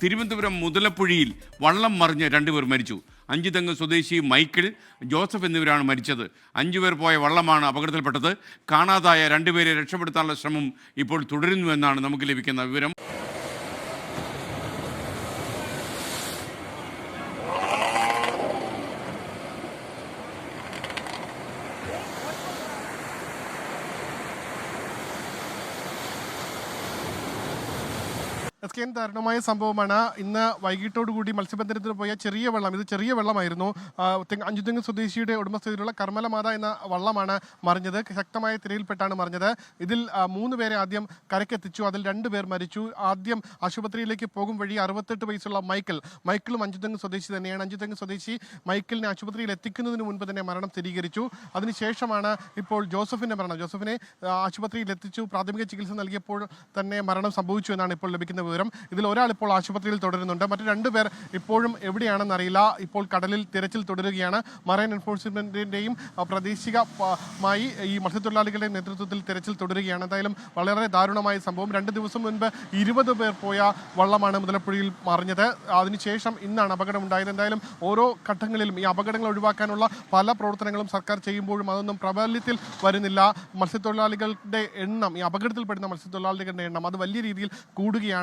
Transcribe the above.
തിരുവനന്തപുരം മുതലപ്പുഴയിൽ വള്ളം മറിഞ്ഞ് രണ്ടുപേർ മരിച്ചു. അഞ്ചുതെങ്ങ് സ്വദേശി മൈക്കിൾ ജോസഫ് എന്നിവരാണ് മരിച്ചത്. അഞ്ചുപേർ പോയ വള്ളമാണ് അപകടത്തിൽപ്പെട്ടത്. കാണാതായ രണ്ടുപേരെ രക്ഷപ്പെടുത്താനുള്ള ശ്രമം ഇപ്പോൾ തുടരുന്നുവെന്നാണ് നമുക്ക് ലഭിക്കുന്ന വിവരം. എസ് കെ ദാരുണമായ സംഭവമാണ്. ഇന്ന് വൈകിട്ടോടുകൂടി മത്സ്യബന്ധനത്തിന് പോയ ചെറിയ വെള്ളം ഇത് ചെറിയ വെള്ളമായിരുന്നു. അഞ്ചുതെങ്ങ് സ്വദേശിയുടെ ഉടമസ്ഥതയിലുള്ള കർമ്മലമാത എന്ന വള്ളമാണ് മറിഞ്ഞത്. ശക്തമായ തിരയിൽപ്പെട്ടാണ് മറിഞ്ഞത്. ഇതിൽ മൂന്ന് പേരെ ആദ്യം കരക്കെത്തിച്ചു അതിൽ രണ്ട് പേർ മരിച്ചു. ആദ്യം ആശുപത്രിയിലേക്ക് പോകും വഴി അറുപത്തെട്ട് വയസ്സുള്ള മൈക്കിൾ മൈക്കിളും അഞ്ചുതെങ്ങ് സ്വദേശി തന്നെയാണ്. അഞ്ചുതെങ്ങ് സ്വദേശി മൈക്കിളിനെ ആശുപത്രിയിൽ എത്തിക്കുന്നതിന് മുൻപ് തന്നെ മരണം സ്ഥിരീകരിച്ചു. അതിനുശേഷമാണ് ഇപ്പോൾ ജോസഫിന്റെ മരണം. ജോസഫിനെ ആശുപത്രിയിൽ എത്തിച്ചു. പ്രാഥമിക ചികിത്സ നൽകിയപ്പോൾ തന്നെ മരണം സംഭവിച്ചു എന്നാണ് ഇപ്പോൾ ലഭിക്കുന്ന വിവരം ഇതിൽ ഒരാൾ ഇപ്പോൾ ആശുപത്രിയിൽ തുടരുന്നുണ്ട്. മറ്റു രണ്ടുപേർ ഇപ്പോഴും എവിടെയാണെന്ന് അറിയില്ല. ഇപ്പോൾ കടലിൽ തിരച്ചിൽ തുടരുകയാണ്. മറൈൻ എൻഫോഴ്സ്മെന്റിന്റെയും ആ, പ്രാദേശിക പ- മായി ഈ മത്സ്യത്തൊഴിലാളികളുടെ നേതൃത്വത്തിൽ തിരച്ചിൽ തുടരുകയാണ്. എന്തായാലും വളരെ ദാരുണമായ സംഭവം. രണ്ട് ദിവസം മുൻപ് ഇരുപത് പേർ പോയ വള്ളമാണ് മുതലപ്പുഴയിൽ മറിഞ്ഞത്. അതിനുശേഷം ഇന്നാണ് അപകടം ഉണ്ടായത് എന്തായാലും ഓരോ ഘട്ടങ്ങളിലും ഈ അപകടങ്ങൾ ഒഴിവാക്കാനുള്ള പല പ്രവർത്തനങ്ങളും സർക്കാർ ചെയ്യുമ്പോഴും അതൊന്നും പ്രാബല്യത്തിൽ വരുന്നില്ല. മത്സ്യത്തൊഴിലാളികളുടെ എണ്ണം ഈ അപകടത്തിൽപ്പെടുന്ന മത്സ്യത്തൊഴിലാളികളുടെ എണ്ണം അത് വലിയ രീതിയിൽ കൂടുകയാണ്.